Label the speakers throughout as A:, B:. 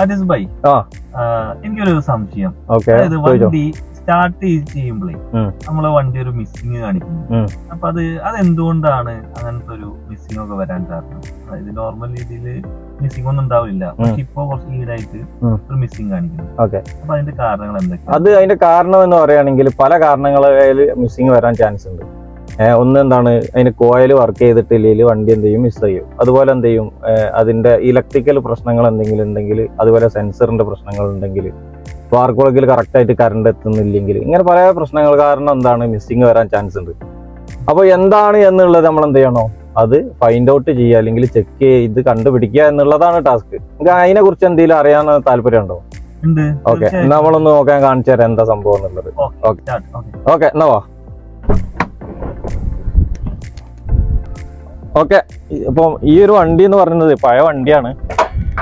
A: Aris by. എനിക്കൊരു സംശയം. അതായത് വണ്ടി സ്റ്റാർട്ട് ചെയ്യുമ്പോഴേ നമ്മളെ വണ്ടി ഒരു മിസ്സിങ് കാണിക്കുന്നു. അപ്പൊ അത് അതെന്തുകൊണ്ടാണ് അങ്ങനത്തെ ഒരു മിസ്സിങ് ഒക്കെ വരാൻ കാരണം? അതായത് നോർമൽ രീതിയിൽ മിസ്സിംഗ് ഒന്നും ഉണ്ടാവില്ല. പക്ഷെ ഇപ്പൊ കുറച്ച് ഈടായിട്ട് ഒരു മിസ്സിംഗ് കാണിക്കുന്നു. അപ്പൊ അതിന്റെ കാരണങ്ങൾ എന്തൊക്കെയാണ്?
B: അത് അതിന്റെ കാരണം എന്ന് പറയുകയാണെങ്കിൽ പല കാരണങ്ങളിൽ മിസ്സിംഗ് വരാൻ ചാൻസ് ഉണ്ട്. ഒന്ന് എന്താണ് അതിന് കോയിൽ വർക്ക് ചെയ്തിട്ടില്ലെങ്കിൽ വണ്ടി എന്ത് ചെയ്യും മിസ് ചെയ്യും. അതുപോലെ എന്ത് ചെയ്യും അതിന്റെ അതിന്റെ ഇലക്ട്രിക്കൽ പ്രശ്നങ്ങൾ എന്തെങ്കിലും ഉണ്ടെങ്കിൽ അതുപോലെ സെൻസറിന്റെ പ്രശ്നങ്ങൾ ഉണ്ടെങ്കിൽ പ്ലഗിൽ കറക്റ്റായിട്ട് കറണ്ട് എത്തുന്നില്ലെങ്കിൽ ഇങ്ങനെ പല പ്രശ്നങ്ങൾ കാരണം എന്താണ് മിസ്സിങ് വരാൻ ചാൻസ് ഉണ്ട്. അപ്പോൾ എന്താണ് എന്നുള്ളത് നമ്മൾ എന്ത് ചെയ്യണോ അത് ഫൈൻഡ് ഔട്ട് ചെയ്യുക അല്ലെങ്കിൽ ചെക്ക് ചെയ്ത് കണ്ടുപിടിക്കുക എന്നുള്ളതാണ് ടാസ്ക് നിങ്ങൾക്ക് അതിനെ കുറിച്ച് എന്തെങ്കിലും അറിയാൻ താല്പര്യമുണ്ടോ?
A: ഉണ്ട്.
B: ഓക്കെ നമ്മളൊന്ന് നോക്കാൻ കാണിച്ചു തരാം എന്താ സംഭവം എന്നുള്ളത്.
A: ഓക്കെ
B: എന്നാ വാ. ഓക്കെ ഇപ്പം ഈ ഒരു വണ്ടി എന്ന് പറയുന്നത് പഴയ വണ്ടിയാണ്.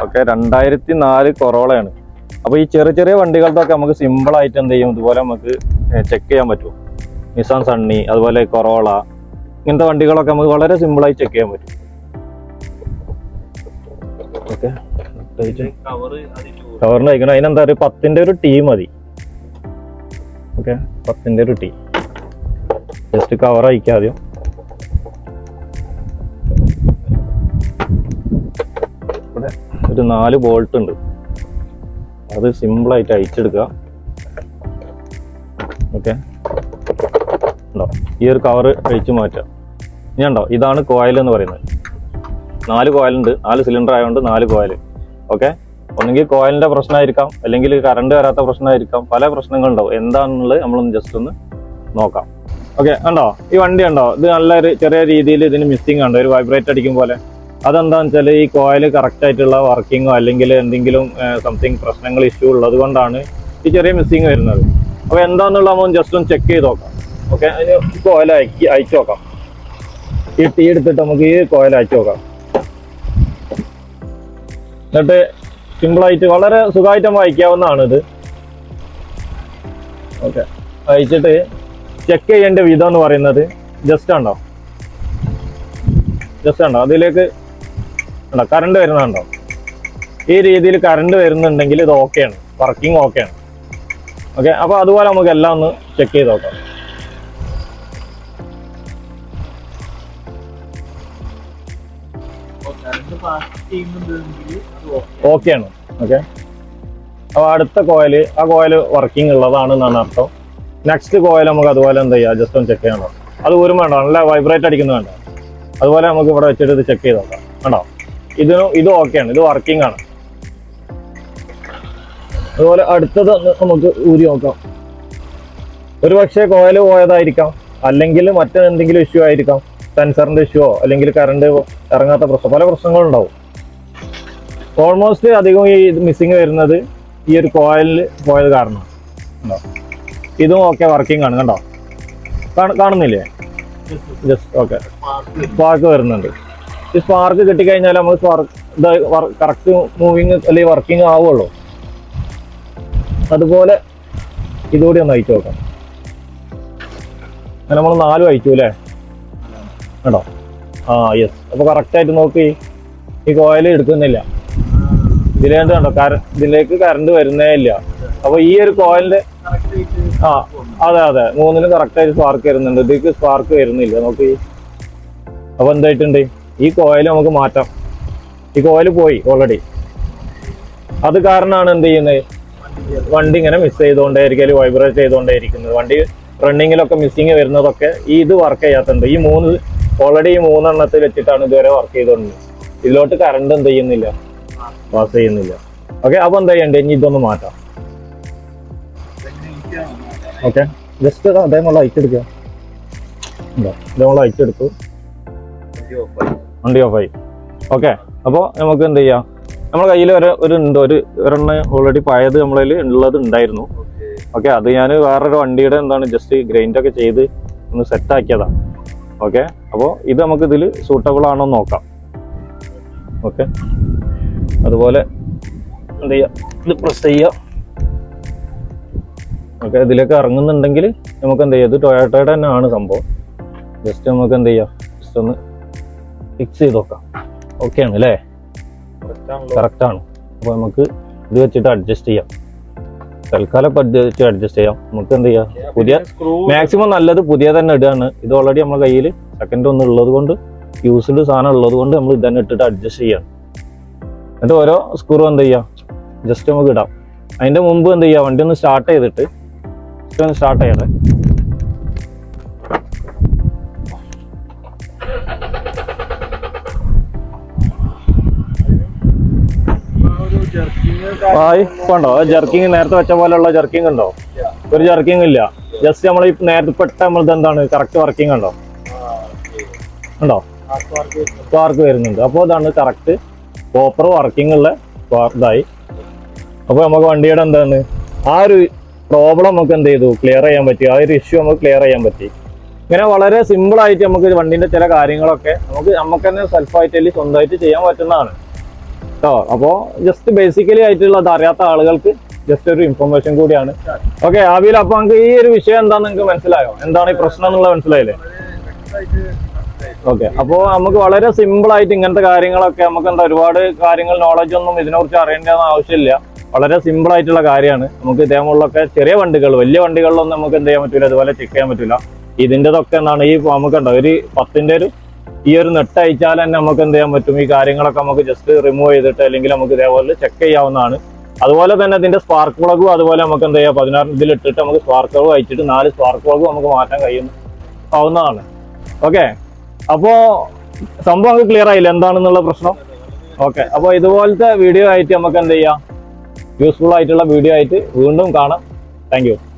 B: ഓക്കെ രണ്ടായിരത്തി നാല് കൊറോളയാണ്. അപ്പൊ ഈ ചെറിയ ചെറിയ വണ്ടികൾക്കൊക്കെ നമുക്ക് സിമ്പിൾ ആയിട്ട് എന്ത് ചെയ്യും? ഇതുപോലെ നമുക്ക് ചെക്ക് ചെയ്യാൻ പറ്റും. നിസാൻ സണ്ണി അതുപോലെ കൊറോള ഇങ്ങനത്തെ വണ്ടികളൊക്കെ നമുക്ക് വളരെ സിമ്പിൾ ആയി ചെക്ക് ചെയ്യാൻ പറ്റും. ഓക്കെ കവറിന് അയക്കണം അതിനെന്താ ഒരു പത്തിന്റെ ഒരു ടീ മതി. ഓക്കെ പത്തിന്റെ ഒരു ടീ ജസ്റ്റ് കവർ അയക്കാം ആദ്യം. ഒരു നാല് ബോൾട്ട് ഉണ്ട്. അത് സിമ്പിൾ ആയിട്ട് അയച്ചെടുക്കുക ഓക്കെ ഉണ്ടോ? ഈ ഒരു കവർ അഴിച്ചു മാറ്റുക. ഇനി ഉണ്ടോ ഇതാണ് കോയിൽ എന്ന് പറയുന്നത്. നാല് കോയിലുണ്ട് നാല് സിലിണ്ടർ ആയതുകൊണ്ട് നാല് കോയിൽ ഓക്കെ ഒന്നെങ്കിൽ കോയിലിന്റെ പ്രശ്നമായിരിക്കാം. അല്ലെങ്കിൽ കറണ്ട് വരാത്ത പ്രശ്നമായിരിക്കാം. പല പ്രശ്നങ്ങളുണ്ടാവും എന്താണെന്നുള്ളത് നമ്മളൊന്ന് ജസ്റ്റ് ഒന്ന് നോക്കാം. ഓക്കെ ഉണ്ടോ ഈ വണ്ടി ഉണ്ടോ ഇത് നല്ലൊരു ചെറിയ രീതിയിൽ ഇതിന് മിസ്സിങ് ഉണ്ട് ഒരു വൈബ്രേറ്റ് അടിക്കും പോലെ. അതെന്താന്ന് വെച്ചാൽ ഈ കോയിൽ കറക്റ്റ് ആയിട്ടുള്ള വർക്കിങ്ങോ അല്ലെങ്കിൽ എന്തെങ്കിലും സംതിങ് പ്രശ്നങ്ങൾ ഇഷ്യൂ ഉള്ളത് കൊണ്ടാണ് ഈ ചെറിയ മിസ്സിങ് വരുന്നത്. അപ്പോൾ എന്താണെന്നുള്ള നമ്മൾ ജസ്റ്റ് ഒന്ന് ചെക്ക് ചെയ്ത് നോക്കാം. ഓക്കെ അതിന് കോയിൽ അയക്കി അയച്ചു നോക്കാം. ഈ ടീ എടുത്തിട്ട് നമുക്ക് ഈ കോയിൽ അയച്ചു നോക്കാം. എന്നിട്ട് സിമ്പിളായിട്ട് വളരെ സുഖമായിട്ട് നമ്മൾ അയക്കാവുന്നതാണ് ഇത് ഓക്കെ അയച്ചിട്ട് ചെക്ക് ചെയ്യേണ്ട വിധം എന്ന് പറയുന്നത് ജസ്റ്റ് ഉണ്ടോ ജസ്റ്റ് ഉണ്ടോ അതിലേക്ക് ഉണ്ടോ? കറണ്ട് വരുന്നുണ്ടോ? ഈ രീതിയിൽ കറണ്ട് വരുന്നുണ്ടെങ്കിൽ ഇത് ഓക്കെയാണ് വർക്കിംഗ് ഓക്കെയാണ് ഓക്കെ അപ്പോൾ അതുപോലെ നമുക്ക് എല്ലാം ഒന്ന് ചെക്ക് ചെയ്ത് നോക്കാം. ഓക്കെയാണ് ഓക്കെ അപ്പോൾ അടുത്ത കോയിൽ ആ കോയിൽ വർക്കിംഗ് ഉള്ളതാണ് എന്നാണ് അർത്ഥം. നെക്സ്റ്റ് കോയിൽ നമുക്ക് അതുപോലെ എന്ത് ചെയ്യാം? ജസ്റ്റ് ഒന്ന് ചെക്ക് ചെയ്യണം അത് ഒരു വേണ്ട നല്ല വൈബ്രേറ്റ് അടിക്കുന്നത് വേണ്ട അതുപോലെ നമുക്ക് ഇവിടെ വെച്ചിട്ട് ഇത് ചെക്ക് ചെയ്ത് നോക്കാം. കണ്ടോ? ഇതിനും ഇത് ഓക്കെയാണ് ഇത് വർക്കിംഗ് ആണ്. അതുപോലെ അടുത്തത് നമുക്ക് ഊരി നോക്കാം. ഒരു പക്ഷേ കോയിൽ പോയതായിരിക്കാം. അല്ലെങ്കിൽ മറ്റെന്തെങ്കിലും ഇഷ്യൂ ആയിരിക്കാം. സെൻസറിന്റെ ഇഷ്യൂവോ അല്ലെങ്കിൽ കറണ്ട് ഇറങ്ങാത്ത പ്രശ്നം പല പ്രശ്നങ്ങളും ഉണ്ടാവും. ഓൾമോസ്റ്റ് അധികം ഈ മിസ്സിങ് വരുന്നത് ഈ ഒരു കോയിലിൽ പോയത് കാരണം ഇതും ഓക്കെ വർക്കിംഗ് ആണ് കണ്ടോ? കാണുന്നില്ലേ? ജസ്റ്റ് ഓക്കെ സ്പാർക്ക് വരുന്നുണ്ട്. ഈ സ്പാർക്ക് കിട്ടിക്കഴിഞ്ഞാൽ നമ്മൾ സ്പാർക്ക് കറക്റ്റ് മൂവിങ് അല്ലെങ്കിൽ വർക്കിംഗ് ആവുള്ളൂ. അതുപോലെ ഇതുകൂടി ഒന്ന് അയച്ചു നോക്കാം. നമ്മൾ നാലും അയച്ചു അല്ലേ? കേട്ടോ ആ യെസ് അപ്പോൾ കറക്റ്റായിട്ട് നോക്കി. ഈ കോയിൽ എടുക്കുന്നില്ല. ഇതിലേണ്ട് കണ്ടോ? കര ഇതിലേക്ക് കറണ്ട് വരുന്നേ ഇല്ല. അപ്പോൾ ഈ ഒരു കോയിലിന്റെ ആ അതെ അതെ. മൂന്നിനും കറക്റ്റായിട്ട് സ്പാർക്ക് വരുന്നുണ്ട്. ഇതിലേക്ക് സ്പാർക്ക് വരുന്നില്ല. നോക്കി. അപ്പോൾ എന്തായിട്ടുണ്ട്? ഈ കോയിൽ നമുക്ക് മാറ്റാം. ഈ കോയിൽ പോയി ഓൾറെഡി അത് കാരണമാണ് എന്ത് ചെയ്യുന്നത്? വണ്ടി ഇങ്ങനെ മിസ് ചെയ്തുകൊണ്ടേയിരിക്കും വൈബ്രേറ്റ് ചെയ്തുകൊണ്ടേയിരിക്കുന്നത്. വണ്ടി റണ്ണിങ്ങിലൊക്കെ മിസ്സിങ് വരുന്നതൊക്കെ ഈ ഇത് വർക്ക് ചെയ്യാത്തുണ്ട് ഈ മൂന്ന് ഓൾറെഡി ഈ മൂന്നെണ്ണത്തിൽ വെച്ചിട്ടാണ് ഇതുവരെ വർക്ക് ചെയ്തുകൊണ്ട് ഇതിലോട്ട് കറണ്ട് എന്ത് ചെയ്യുന്നില്ല? പാസ് ചെയ്യുന്നില്ല. ഓക്കെ അപ്പൊ എന്താ ചെയ്യണ്ടേ ഇനി ഇതൊന്ന് മാറ്റാം. ഓക്കെ ജസ്റ്റ് അതേമുള്ള ലൈറ്റ് എടുക്കുക. ഇതാ, ലൈറ്റ് അയച്ചെടുത്തു വണ്ടി ഓഫായി ഓക്കെ അപ്പോൾ നമുക്ക് എന്ത് ചെയ്യാം? നമ്മുടെ കയ്യിൽ ഒരു ഒരു ഉണ്ട് ഒരു ഒരെണ്ണം ഓൾറെഡി പഴയത് നമ്മളതിൽ ഉള്ളത് ഉണ്ടായിരുന്നു. ഓക്കെ അത് ഞാൻ വേറൊരു വണ്ടിയുടെ എന്താണ് ജസ്റ്റ് ഗ്രൈൻഡൊക്കെ ചെയ്ത് ഒന്ന് സെറ്റാക്കിയതാണ് ഓക്കെ അപ്പോൾ ഇത് നമുക്ക് ഇതിൽ സൂട്ടബിൾ ആണോ എന്ന് നോക്കാം. ഓക്കെ അതുപോലെ എന്ത് ചെയ്യാം? ഇത് പ്രസ് ചെയ്യാം ഓക്കെ ഇതിലേക്ക് ഇറങ്ങുന്നുണ്ടെങ്കിൽ നമുക്ക് എന്ത് ചെയ്യാം? ഇത് ടൊയോട്ടയുടെ തന്നെ ആണ് സംഭവം. ജസ്റ്റ് നമുക്ക് എന്ത് ചെയ്യാം? ജസ്റ്റ് ഒന്ന് ഫിക്സ് ചെയ്ത് നോക്കാം. ഓക്കെ ആണ് അല്ലേ കറക്റ്റ് ആണ്. അപ്പോൾ നമുക്ക് ഇത് വെച്ചിട്ട് അഡ്ജസ്റ്റ് ചെയ്യാം. തൽക്കാലം ഇപ്പൊ ഇത് വെച്ച് അഡ്ജസ്റ്റ് ചെയ്യാം. നമുക്ക് എന്ത് ചെയ്യാം? പുതിയ മാക്സിമം നല്ലത് പുതിയ തന്നെ ഇടുകയാണ്. ഇത് ഓൾറെഡി നമ്മുടെ കയ്യിൽ സെക്കൻഡ് ഒന്ന് ഉള്ളത് കൊണ്ട് യൂസ്ഡ് സാധനം ഉള്ളത് കൊണ്ട് നമ്മൾ ഇത് തന്നെ ഇട്ടിട്ട് അഡ്ജസ്റ്റ് ചെയ്യാം എന്നിട്ട് ഓരോ സ്ക്രൂ എന്ത് ചെയ്യാം? ജസ്റ്റ് നമുക്ക് ഇടാം. അതിന്റെ മുമ്പ് എന്ത് ചെയ്യാം? വണ്ടി ഒന്ന് സ്റ്റാർട്ട് ചെയ്തിട്ട് ഒന്ന് സ്റ്റാർട്ട് ചെയ്യട്ടെ. ആയി ഉണ്ടോ ജർക്കിങ് നേരത്തെ വെച്ച പോലെയുള്ള ജർക്കിങ് ഉണ്ടോ? ഒരു ജർക്കിങ് ഇല്ല. ജസ്റ്റ് നമ്മൾ ഈ നേരത്തെ പെട്ട നമ്മൾ എന്താണ്? കറക്റ്റ് വർക്കിംഗ് ഉണ്ടോ? ഉണ്ടോ? സ്പാർക്ക് വരുന്നുണ്ട്. അപ്പോൾ ഇതാണ് കറക്റ്റ് പ്രോപ്പർ വർക്കിംഗ് ഉള്ള ഇതായി. അപ്പോൾ നമുക്ക് വണ്ടിയുടെ എന്താണ്? ആ ഒരു പ്രോബ്ലം നമുക്ക് എന്ത് ചെയ്തു? ക്ലിയർ ചെയ്യാൻ പറ്റി. ആ ഒരു ഇഷ്യൂ നമുക്ക് ക്ലിയർ ചെയ്യാൻ പറ്റി. ഇങ്ങനെ വളരെ സിമ്പിളായിട്ട് നമുക്ക് വണ്ടീന്റെ ചില കാര്യങ്ങളൊക്കെ നമുക്ക് നമുക്ക് തന്നെ സെൽഫായിട്ട് അല്ലെങ്കിൽ സ്വന്തമായിട്ട് ചെയ്യാൻ പറ്റുന്നതാണ്. കേട്ടോ അപ്പോ ജസ്റ്റ് ബേസിക്കലി ആയിട്ടുള്ള അത് അറിയാത്ത ആളുകൾക്ക് ജസ്റ്റ് ഒരു ഇൻഫർമേഷൻ കൂടിയാണ്. ഓക്കെ ആവിയിൽ അപ്പൊ നമുക്ക് ഈ ഒരു വിഷയം എന്താന്ന് നിങ്ങൾക്ക് മനസ്സിലായോ? എന്താണ് ഈ പ്രശ്നം എന്നുള്ളത് മനസ്സിലായില്ലേ? ഓക്കെ അപ്പോൾ നമുക്ക് വളരെ സിമ്പിൾ ആയിട്ട് ഇങ്ങനത്തെ കാര്യങ്ങളൊക്കെ നമുക്ക് എന്താ ഒരുപാട് കാര്യങ്ങൾ നോളജ് ഒന്നും ഇതിനെക്കുറിച്ച് അറിയേണ്ടതെന്ന് ആവശ്യമില്ല. വളരെ സിമ്പിൾ ആയിട്ടുള്ള കാര്യമാണ്. നമുക്ക് ഇതേമുള്ളൊക്കെ ചെറിയ വണ്ടികൾ വലിയ വണ്ടികളിലൊന്നും നമുക്ക് എന്ത് ചെയ്യാൻ പറ്റില്ല അതുപോലെ ചെക്ക് ചെയ്യാൻ പറ്റില്ല ഇതിന്റെതൊക്കെ എന്താണ് ഈ നമുക്ക് ഉണ്ടോ ഒരു പത്തിന്റെ ഒരു ഈ ഒരു നെട്ട് അയച്ചാൽ തന്നെ നമുക്ക് എന്ത് ചെയ്യാൻ പറ്റും? ഈ കാര്യങ്ങളൊക്കെ നമുക്ക് ജസ്റ്റ് റിമൂവ് ചെയ്തിട്ട് അല്ലെങ്കിൽ നമുക്ക് ഇതേപോലെ ചെക്ക് ചെയ്യാവുന്നതാണ്. അതുപോലെ തന്നെ ഇതിന്റെ സ്പാർക്ക് പ്ലഗും അതുപോലെ നമുക്ക് എന്ത് ചെയ്യാം? പതിനാറ് ഇതിലിട്ടിട്ട് നമുക്ക് സ്പാർക്ക് പ്ലഗ് അയച്ചിട്ട് നാല് സ്പാർക്ക് പ്ലഗും നമുക്ക് മാറ്റാൻ കഴിയുന്നു ആവുന്നതാണ്. ഓക്കെ അപ്പോ സംഭവം നമുക്ക് ക്ലിയർ ആയില്ല? എന്താണെന്നുള്ള പ്രശ്നം? ഓക്കെ അപ്പോൾ ഇതുപോലത്തെ വീഡിയോ ആയിട്ട് നമുക്ക് എന്ത് ചെയ്യാം? യൂസ്ഫുൾ ആയിട്ടുള്ള വീഡിയോ ആയിട്ട് വീണ്ടും കാണാം. താങ്ക്